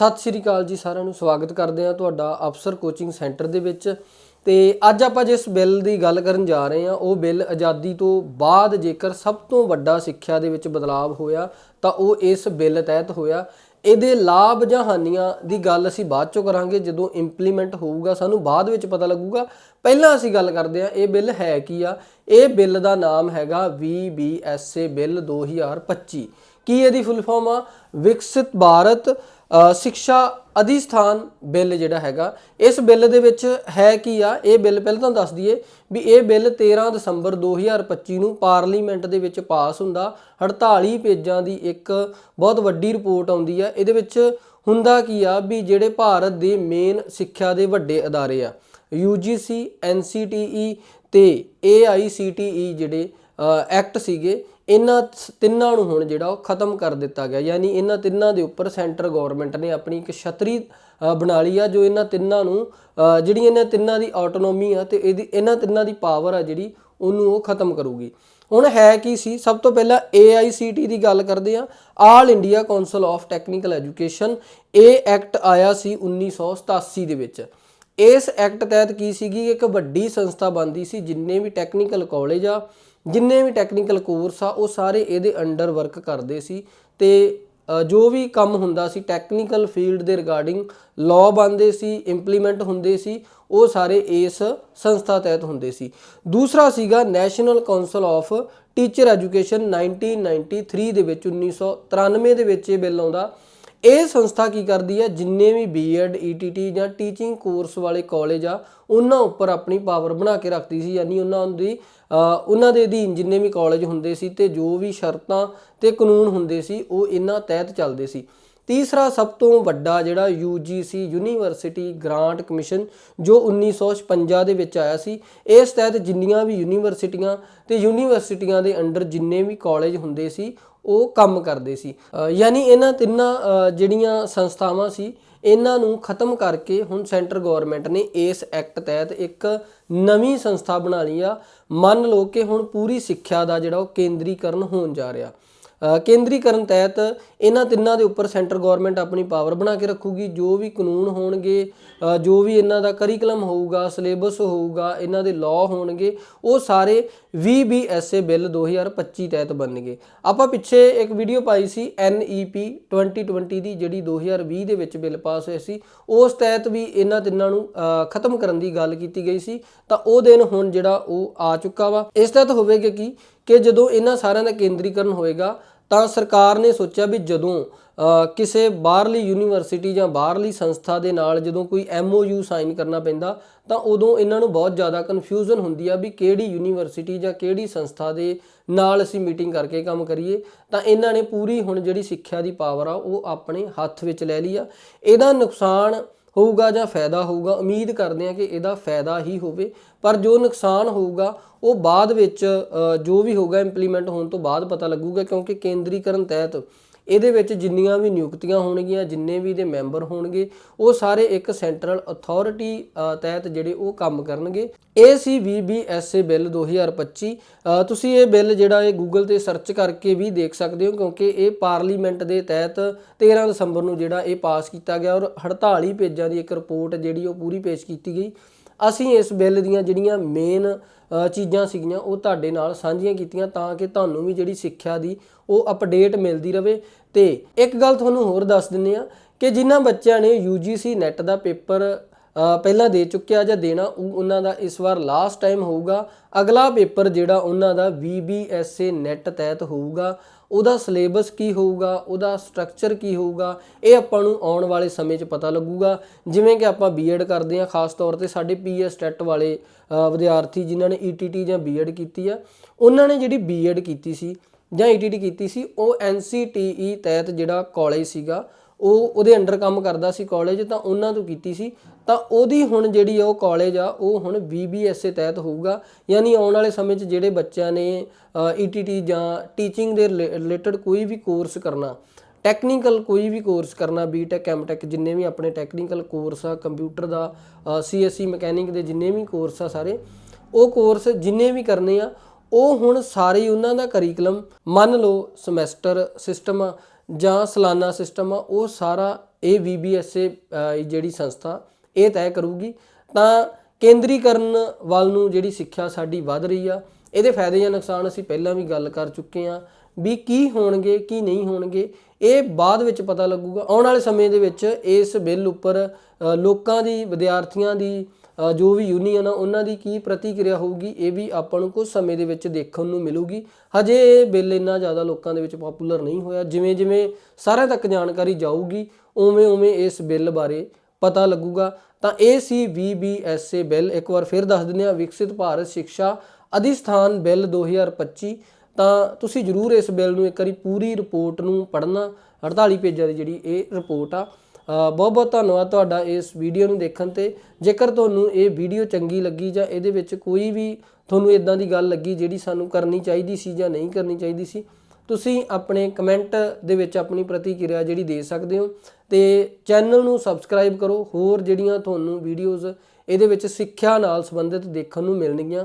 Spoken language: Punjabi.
ਸਤਿ ਸ਼੍ਰੀ ਅਕਾਲ ਜੀ ਸਾਰਿਆਂ ਨੂੰ, ਸਵਾਗਤ ਕਰਦੇ ਹਾਂ ਤੁਹਾਡਾ ਅਫਸਰ ਕੋਚਿੰਗ ਸੈਂਟਰ ਦੇ ਵਿੱਚ। ਤੇ ਅੱਜ ਆਪਾਂ ਜਿਸ ਬਿੱਲ ਦੀ ਗੱਲ ਕਰਨ ਜਾ ਰਹੇ ਹਾਂ, ਉਹ ਬਿੱਲ ਆਜ਼ਾਦੀ ਤੋਂ ਬਾਅਦ ਜੇਕਰ ਸਭ ਤੋਂ ਵੱਡਾ ਸਿੱਖਿਆ ਦੇ ਵਿੱਚ ਬਦਲਾਅ ਹੋਇਆ, ਤਾਂ ਉਹ ਇਸ ਬਿੱਲ ਤਹਿਤ ਹੋਇਆ। ਇਹਦੇ ਲਾਭ ਜਾਂ ਹਾਨੀਆਂ ਦੀ ਗੱਲ ਅਸੀਂ ਬਾਅਦ ਚੋਂ ਕਰਾਂਗੇ, ਜਦੋਂ ਇੰਪਲੀਮੈਂਟ ਹੋਊਗਾ, ਸਾਨੂੰ ਬਾਅਦ ਵਿੱਚ ਪਤਾ ਲੱਗੂਗਾ। ਪਹਿਲਾਂ ਅਸੀਂ ਗੱਲ ਕਰਦੇ ਹਾਂ, ਇਹ ਬਿੱਲ ਹੈ ਕੀ ਆ? ਇਹ ਬਿੱਲ ਦਾ ਨਾਮ ਹੈਗਾ VBSA ਬਿੱਲ 2025 ਕੀ ਇਹਦੀ ਫੁੱਲ ਫਾਰਮ ਆ? ਵਿਕਸਿਤ ਭਾਰਤ ਸਿੱਖਿਆ ਅਧਿਸਥਾਨ ਬਿੱਲ ਜਿਹੜਾ ਹੈਗਾ, ਇਸ ਬਿੱਲ ਦੇ ਵਿੱਚ ਹੈ ਕੀ ਆ? ਇਹ ਬਿੱਲ ਪਹਿਲਾਂ ਤੁਹਾਨੂੰ ਦੱਸ ਦਈਏ ਵੀ ਇਹ ਬਿੱਲ 13 ਦਸੰਬਰ 2025 ਨੂੰ ਪਾਰਲੀਮੈਂਟ ਦੇ ਵਿੱਚ ਪਾਸ ਹੁੰਦਾ। 48 ਪੇਜਾਂ ਦੀ ਇੱਕ ਬਹੁਤ ਵੱਡੀ ਰਿਪੋਰਟ ਆਉਂਦੀ ਆ। ਇਹਦੇ ਵਿੱਚ ਹੁੰਦਾ ਕੀ ਆ ਵੀ ਜਿਹੜੇ ਭਾਰਤ ਦੇ ਮੇਨ ਸਿੱਖਿਆ ਦੇ ਵੱਡੇ ਅਦਾਰੇ ਆ UGC NCTE ਤੇ AICTE ਜਿਹੜੇ ਐਕਟ ਸੀਗੇ ਇਹਨਾਂ ਸ- ਤਿੰਨਾਂ ਨੂੰ ਹੁਣ ਜਿਹੜਾ ਉਹ ਖਤਮ ਕਰ ਦਿੱਤਾ ਗਿਆ, ਯਾਨੀ ਇਹਨਾਂ ਤਿੰਨਾਂ ਦੇ ਉੱਪਰ ਸੈਂਟਰ ਗਵਰਨਮੈਂਟ ਨੇ ਆਪਣੀ ਇੱਕ ਛਤਰੀ ਬਣਾ ਲਈ ਆ, ਜੋ ਇਹਨਾਂ ਤਿੰਨਾਂ ਨੂੰ ਜਿਹੜੀ ਇਹਨਾਂ ਤਿੰਨਾਂ ਦੀ ਆਟੋਨੋਮੀ ਆ ਤੇ ਇਹਦੀ, ਇਹਨਾਂ ਤਿੰਨਾਂ ਦੀ ਪਾਵਰ ਆ ਜਿਹੜੀ ਉਹਨੂੰ ਉਹ ਖਤਮ ਕਰੂਗੀ। ਹੁਣ ਹੈ ਕੀ ਸੀ? ਸਭ ਤੋਂ ਪਹਿਲਾਂ AICT ਦੀ ਗੱਲ ਕਰਦੇ ਆ। All India council of technical education ਇਹ ਐਕਟ ਆਇਆ ਸੀ 1987 ਦੇ ਵਿੱਚ। ਇਸ ਐਕਟ ਤਹਿਤ ਕੀ ਸੀਗੀ? ਇੱਕ ਵੱਡੀ ਸੰਸਥਾ ਬਣਦੀ ਸੀ ਜਿੰਨੇ ਵੀ ਟੈਕਨੀਕਲ ਕਾਲਜ ਆ ਜਿੰਨੇ ਵੀ ਟੈਕਨੀਕਲ ਕੋਰਸ ਆ, ਉਹ ਸਾਰੇ ਇਹਦੇ ਅੰਡਰ ਵਰਕ ਕਰਦੇ ਸੀ ਤੇ ਜੋ ਵੀ ਕੰਮ ਹੁੰਦਾ ਸੀ ਟੈਕਨੀਕਲ ਫੀਲਡ ਦੇ ਰਿਗਾਰਡਿੰਗ ਲਾਅ ਬਣਦੇ ਸੀ ਇੰਪਲੀਮੈਂਟ ਹੁੰਦੇ ਸੀ, ਉਹ ਸਾਰੇ ਇਸ ਸੰਸਥਾ ਤਹਿਤ ਹੁੰਦੇ ਸੀ। ਦੂਸਰਾ ਸੀਗਾ national council of teacher education 1993 ਦੇ ਵਿੱਚ 1993 ਦੇ ਵਿੱਚ ਇਹ ਬਿੱਲ ਆਉਂਦਾ। ਇਹ ਸੰਸਥਾ ਕੀ ਕਰਦੀ ਹੈ ਜਿੰਨੇ ਵੀ ਬੀਐਡ ਈਟੀਟੀ ਜਾਂ ਟੀਚਿੰਗ ਕੋਰਸ ਵਾਲੇ ਕਾਲਜ ਆ, ਉਹਨਾਂ ਉੱਪਰ ਆਪਣੀ ਪਾਵਰ ਬਣਾ ਕੇ ਰੱਖਦੀ ਸੀ, ਯਾਨੀ ਉਹਨਾਂ ਦੀ ਉਹਨਾਂ ਦੇ ਅਧੀਨ ਜਿੰਨੇ ਵੀ ਕਾਲਜ ਹੁੰਦੇ ਸੀ ਤੇ ਜੋ ਵੀ ਸ਼ਰਤਾਂ ਤੇ ਕਾਨੂੰਨ ਹੁੰਦੇ ਸੀ, ਉਹ ਇਹਨਾਂ ਤਹਿਤ ਚੱਲਦੇ ਸੀ। ਤੀਸਰਾ ਸਭ ਤੋਂ ਵੱਡਾ ਜਿਹੜਾ UGC ਯੂਨੀਵਰਸਿਟੀ ਗ੍ਰਾਂਟ ਕਮਿਸ਼ਨ ਜੋ 1956 ਦੇ ਵਿੱਚ ਆਇਆ ਸੀ, ਇਸ ਤਹਿਤ ਜਿੰਨੀਆਂ ਵੀ ਯੂਨੀਵਰਸਿਟੀਆਂ ਤੇ ਯੂਨੀਵਰਸਿਟੀਆਂ ਦੇ ਅੰਡਰ ਜਿੰਨੇ ਵੀ ਕਾਲਜ ਹੁੰਦੇ ਸੀ, ਉਹ ਕੰਮ ਕਰਦੇ ਸੀ। ਯਾਨੀ ਇਹਨਾਂ ਤਿੰਨਾਂ ਜਿਹੜੀਆਂ ਸੰਸਥਾਵਾਂ ਸੀ ਇਹਨਾਂ ਨੂੰ ਖਤਮ ਕਰਕੇ ਹੁਣ ਸੈਂਟਰ ਗਵਰਨਮੈਂਟ ਨੇ ਇਸ ਐਕਟ ਤਹਿਤ ਇੱਕ ਨਵੀਂ ਸੰਸਥਾ ਬਣਾ ਲਈ ਆ। ਮੰਨ ਲਓ ਕਿ ਹੁਣ ਪੂਰੀ ਸਿੱਖਿਆ ਦਾ ਜਿਹੜਾ ਉਹ ਕੇਂਦਰੀਕਰਨ ਹੋਣ ਜਾ ਰਿਹਾ। ਕੇਂਦਰੀਕਰਨ ਤਹਿਤ ਇਹਨਾਂ ਤਿੰਨਾਂ ਦੇ ਉੱਪਰ ਸੈਂਟਰ ਗਵਰਨਮੈਂਟ ਆਪਣੀ ਪਾਵਰ ਬਣਾ ਕੇ ਰੱਖੂਗੀ, ਜੋ ਵੀ ਕਾਨੂੰਨ ਹੋਣਗੇ ਜੋ ਵੀ ਇਹਨਾਂ ਦਾ ਕਰਿਕੂਲਮ ਹੋਊਗਾ ਸਿਲੇਬਸ ਹੋਊਗਾ, ਇਹਨਾਂ ਦੇ ਲਾਅ ਹੋਣਗੇ, ਉਹ ਸਾਰੇ VBSA ਬਿੱਲ 2025 ਤਹਿਤ ਬਣਨਗੇ। ਆਪਾਂ ਪਿੱਛੇ ਇੱਕ ਵੀਡੀਓ ਪਾਈ ਸੀ NEP 2020 ਦੀ, ਜਿਹੜੀ 2020 ਦੇ ਵਿੱਚ ਬਿੱਲ ਪਾਸ ਹੋਇਆ ਸੀ। ਉਸ ਤਹਿਤ ਵੀ ਇਹਨਾਂ ਤਿੰਨਾਂ ਨੂੰ ਖਤਮ ਕਰਨ ਦੀ ਗੱਲ ਕੀਤੀ ਗਈ ਸੀ। ਤਾਂ ਉਹ ਦਿਨ ਹੁਣ ਜਿਹੜਾ ਉਹ ਆ ਚੁੱਕਾ ਵਾ। ਇਸ ਤਹਿਤ ਹੋਵੇਗਾ ਕਿ ਕਿ ਜਦੋਂ ਇਹਨਾਂ ਸਾਰਿਆਂ ਦਾ ਕੇਂਦਰੀਕਰਨ ਹੋਏਗਾ, ਤਾਂ ਸਰਕਾਰ ਨੇ ਸੋਚਿਆ ਵੀ ਜਦੋਂ ਕਿਸੇ ਬਾਹਰਲੀ ਯੂਨੀਵਰਸਿਟੀ ਜਾਂ ਬਾਹਰਲੀ ਸੰਸਥਾ ਦੇ ਨਾਲ ਜਦੋਂ ਕੋਈ MOU ਸਾਈਨ ਕਰਨਾ ਪੈਂਦਾ, ਤਾਂ ਉਦੋਂ ਇਹਨਾਂ ਨੂੰ ਬਹੁਤ ਜ਼ਿਆਦਾ ਕਨਫਿਊਜ਼ਨ ਹੁੰਦੀ ਆ ਵੀ ਕਿਹੜੀ ਯੂਨੀਵਰਸਿਟੀ ਜਾਂ ਕਿਹੜੀ ਸੰਸਥਾ ਦੇ ਨਾਲ ਅਸੀਂ ਮੀਟਿੰਗ ਕਰਕੇ ਕੰਮ ਕਰੀਏ। ਤਾਂ ਇਹਨਾਂ ਨੇ ਪੂਰੀ ਹੁਣ ਜਿਹੜੀ ਸਿੱਖਿਆ ਦੀ ਪਾਵਰ ਆ, ਉਹ ਆਪਣੇ ਹੱਥ ਵਿੱਚ ਲੈ ਲਈ ਆ। ਇਹਦਾ ਨੁਕਸਾਨ ਹੋਊਗਾ ਜਾਂ ਫਾਇਦਾ ਹੋਊਗਾ, ਉਮੀਦ ਕਰਦੇ ਹਾਂ ਕਿ ਇਹਦਾ ਫਾਇਦਾ ਹੀ ਹੋਵੇ। ਪਰ ਜੋ ਨੁਕਸਾਨ ਹੋਊਗਾ, ਉਹ ਬਾਅਦ ਵਿੱਚ ਜੋ ਵੀ ਹੋਊਗਾ ਇੰਪਲੀਮੈਂਟ ਹੋਣ ਤੋਂ ਬਾਅਦ ਪਤਾ ਲੱਗੂਗਾ, ਕਿਉਂਕਿ ਕੇਂਦਰੀਕਰਨ ਤਹਿਤ ਇਹਦੇ ਵਿੱਚ ਜਿੰਨੀਆਂ ਵੀ ਨਿਯੁਕਤੀਆਂ ਹੋਣਗੀਆਂ ਜਿੰਨੇ ਵੀ ਇਹਦੇ ਮੈਂਬਰ ਹੋਣਗੇ ਉਹ ਸਾਰੇ ਇੱਕ ਸੈਂਟਰਲ ਅਥਾਰਟੀ ਤਹਿਤ ਜਿਹੜੇ ਉਹ ਕੰਮ ਕਰਨਗੇ। ਇਹ ਸੀ VBSA ਬਿੱਲ 2025 ਅ, ਤੁਸੀਂ ਇਹ ਬਿੱਲ ਜਿਹੜਾ ਇਹ ਗੂਗਲ ਤੇ ਸਰਚ ਕਰਕੇ ਵੀ ਦੇਖ ਸਕਦੇ ਹੋ ਕਿਉਂਕਿ ਇਹ ਪਾਰਲੀਮੈਂਟ ਦੇ ਤਹਿਤ 13 ਦਸੰਬਰ ਨੂੰ ਜਿਹੜਾ ਇਹ ਪਾਸ ਕੀਤਾ ਗਿਆ ਔਰ 48 ਪੇਜਾਂ ਦੀ ਇੱਕ ਰਿਪੋਰਟ ਜਿਹੜੀ ਉਹ ਪੂਰੀ ਪੇਸ਼ ਕੀਤੀ ਗਈ। ਅਸੀਂ ਇਸ ਬਿੱਲ ਦੀਆਂ ਜਿਹੜੀਆਂ ਮੇਨ ਚੀਜ਼ਾਂ ਸੀਗੀਆਂ, ਉਹ ਤੁਹਾਡੇ ਨਾਲ ਸਾਂਝੀਆਂ ਕੀਤੀਆਂ ਤਾਂ ਕਿ ਤੁਹਾਨੂੰ ਵੀ ਜਿਹੜੀ ਸਿੱਖਿਆ ਦੀ ਉਹ ਅਪਡੇਟ ਮਿਲਦੀ ਰਹੇ ਤੇ ਇੱਕ ਗੱਲ ਤੁਹਾਨੂੰ ਹੋਰ ਦੱਸ ਦਿੰਨੇ ਆ ਕਿ ਜਿਨ੍ਹਾਂ ਬੱਚਿਆਂ ਨੇ UGC ਨੈਟ ਦਾ ਪੇਪਰ ਪਹਿਲਾਂ ਦੇ ਚੁੱਕਿਆ ਜਾਂ ਦੇਣਾ, ਉਹ ਉਹਨਾਂ ਦਾ ਇਸ ਵਾਰ ਲਾਸਟ ਟਾਈਮ ਹੋਊਗਾ। ਅਗਲਾ ਪੇਪਰ ਜਿਹੜਾ ਉਹਨਾਂ ਦਾ VBSA ਨੈਟ ਤਹਿਤ ਹੋਊਗਾ। ਉਹਦਾ ਸਿਲੇਬਸ ਕੀ ਹੋਊਗਾ, ਉਹਦਾ ਸਟਰਕਚਰ ਕੀ ਹੋਊਗਾ, ਇਹ ਆਪਾਂ ਨੂੰ ਆਉਣ ਵਾਲੇ ਸਮੇਂ 'ਚ ਪਤਾ ਲੱਗੂਗਾ। ਜਿਵੇਂ ਕਿ ਆਪਾਂ ਬੀਐਡ ਕਰਦੇ ਹਾਂ, ਖਾਸ ਤੌਰ ਤੇ ਸਾਡੇ ਪੀਐਸ ਟੈਟ ਵਾਲੇ ਵਿਦਿਆਰਥੀ ਜਿਨ੍ਹਾਂ ਨੇ ਈਟੀਟੀ ਜਾਂ ਬੀਐਡ ਕੀਤੀ ਆ, ਉਹਨਾਂ ਨੇ ਜਿਹੜੀ ਬੀਐਡ ਕੀਤੀ ਸੀ ਜਾਂ ਈਟੀਟੀ ਕੀਤੀ ਸੀ, ਉਹ ਐਨਸੀਟੀਈ ਤਹਿਤ ਜਿਹੜਾ ਕਾਲਜ ਸੀਗਾ ਉਹ ਉਹਦੇ ਅੰਡਰ ਕੰਮ ਕਰਦਾ ਸੀ ਕਾਲਜ ਤਾਂ ਉਹਨਾਂ ਤੋਂ ਕੀਤੀ ਸੀ। ਤਾਂ ਉਹਦੀ ਹੁਣ ਜਿਹੜੀ ਆ ਉਹ ਕਾਲਜ ਆ, ਉਹ ਹੁਣ VBSA ਤਹਿਤ ਹੋਊਗਾ। ਯਾਨੀ ਆਉਣ ਵਾਲੇ ਸਮੇਂ 'ਚ ਜਿਹੜੇ ਬੱਚਿਆਂ ਨੇ ETT ਜਾਂ ਟੀਚਿੰਗ ਦੇ ਰਿਲੇਟਡ ਕੋਈ ਵੀ ਕੋਰਸ ਕਰਨਾ ਟੈਕਨੀਕਲ ਕੋਈ ਵੀ ਕੋਰਸ ਕਰਨਾ ਬੀਟੈਕ ਐਮਟੈਕ ਜਿੰਨੇ ਵੀ ਆਪਣੇ ਟੈਕਨੀਕਲ ਕੋਰਸ ਆ ਕੰਪਿਊਟਰ ਦਾ ਸੀਐਸਸੀ ਮਕੈਨਿਕ ਦੇ ਜਿੰਨੇ ਵੀ ਕੋਰਸ ਆ ਸਾਰੇ, ਉਹ ਕੋਰਸ ਜਿੰਨੇ ਵੀ ਕਰਨੇ ਆ, ਉਹ ਹੁਣ ਸਾਰੇ ਉਹਨਾਂ ਦਾ ਕਰਿਕੂਲਮ ਮੰਨ ਲਓ ਸਮੈਸਟਰ ਸਿਸਟਮ ਜਾਂ ਸਾਲਾਨਾ ਸਿਸਟਮ ਆ ਉਹ ਸਾਰਾ ਇਹ VBSA ਅ, ਜਿਹੜੀ ਸੰਸਥਾ ਇਹ ਤੈਅ ਕਰੂਗੀ। ਤਾਂ ਕੇਂਦਰੀਕਰਨ ਵੱਲ ਨੂੰ ਜਿਹੜੀ ਸਿੱਖਿਆ ਸਾਡੀ ਵੱਧ ਰਹੀ ਆ ਇਹਦੇ ਫਾਇਦੇ ਜਾਂ ਨੁਕਸਾਨ ਅਸੀਂ ਪਹਿਲਾਂ ਵੀ ਗੱਲ ਕਰ ਚੁੱਕੇ ਆ ਵੀ ਕੀ ਹੋਣਗੇ ਕੀ ਨਹੀਂ ਹੋਣਗੇ ਇਹ ਬਾਅਦ ਵਿੱਚ ਪਤਾ ਲੱਗੂਗਾ। ਆਉਣ ਵਾਲੇ ਸਮੇਂ ਦੇ ਵਿੱਚ ਇਸ ਬਿੱਲ ਉੱਪਰ ਲੋਕਾਂ ਦੀ ਵਿਦਿਆਰਥੀਆਂ ਦੀ ਜੋ ਵੀ ਯੂਨੀਅਨ ਆ ਉਹਨਾਂ ਦੀ ਕੀ ਪ੍ਰਤੀਕਿਰਿਆ ਹੋਊਗੀ, ਇਹ ਵੀ ਆਪਾਂ ਨੂੰ ਕੁਝ ਸਮੇਂ ਦੇ ਵਿੱਚ ਦੇਖਣ ਨੂੰ ਮਿਲੂਗੀ। ਹਜੇ ਇਹ ਬਿੱਲ ਇੰਨਾ ਜ਼ਿਆਦਾ ਲੋਕਾਂ ਦੇ ਵਿੱਚ ਪਪੂਲਰ ਨਹੀਂ ਹੋਇਆ। ਜਿਵੇਂ ਜਿਵੇਂ ਸਾਰਿਆਂ ਤੱਕ ਜਾਣਕਾਰੀ ਜਾਊਗੀ, ਉਵੇਂ ਉਵੇਂ ਇਸ ਬਿੱਲ ਬਾਰੇ ਪਤਾ ਲੱਗੂਗਾ। ਤਾਂ ਇਹ ਸੀ VBSA ਬਿੱਲ। ਇੱਕ ਵਾਰ ਫਿਰ ਦੱਸ ਦਿੰਦੇ ਆ ਵਿਕਸਿਤ ਭਾਰਤ ਸਿੱਖਿਆ ਅਧਿਸਥਾਨ ਬਿੱਲ 2025 ਤਾਂ ਤੁਸੀਂ ਜਰੂਰ ਇਸ ਬਿੱਲ ਨੂੰ ਇੱਕ ਵਾਰੀ ਪੂਰੀ ਰਿਪੋਰਟ ਨੂੰ ਪੜ੍ਹਨਾ। 48 ਪੇਜਾਂ ਦੀ ਜਿਹੜੀ ਇਹ ਰਿਪੋਰਟ ਆ। ਬਹੁਤ ਬਹੁਤ ਧੰਨਵਾਦ ਤੁਹਾਡਾ ਇਸ ਵੀਡੀਓ ਨੂੰ ਦੇਖਣ ਤੇ। ਜੇਕਰ ਤੁਹਾਨੂੰ ਇਹ ਵੀਡੀਓ ਚੰਗੀ ਲੱਗੀ ਜਾਂ ਇਹਦੇ ਵਿੱਚ ਕੋਈ ਵੀ ਤੁਹਾਨੂੰ ਇਦਾਂ ਦੀ ਗੱਲ ਲੱਗੀ ਜਿਹੜੀ ਸਾਨੂੰ ਕਰਨੀ ਚਾਹੀਦੀ ਸੀ ਜਾਂ ਨਹੀਂ ਕਰਨੀ ਚਾਹੀਦੀ ਸੀ, ਤੁਸੀਂ ਆਪਣੇ ਕਮੈਂਟ ਦੇ ਵਿੱਚ ਆਪਣੀ ਪ੍ਰਤੀਕਿਰਿਆ ਜਿਹੜੀ ਦੇ ਸਕਦੇ ਹੋ ਤੇ ਚੈਨਲ ਨੂੰ ਸਬਸਕ੍ਰਾਈਬ ਕਰੋ। ਹੋਰ ਜਿਹੜੀਆਂ ਤੁਹਾਨੂੰ ਵੀਡੀਓਜ਼ ਇਹਦੇ ਵਿੱਚ ਸਿੱਖਿਆ ਨਾਲ ਸੰਬੰਧਿਤ ਦੇਖਣ ਨੂੰ ਮਿਲਣਗੀਆਂ।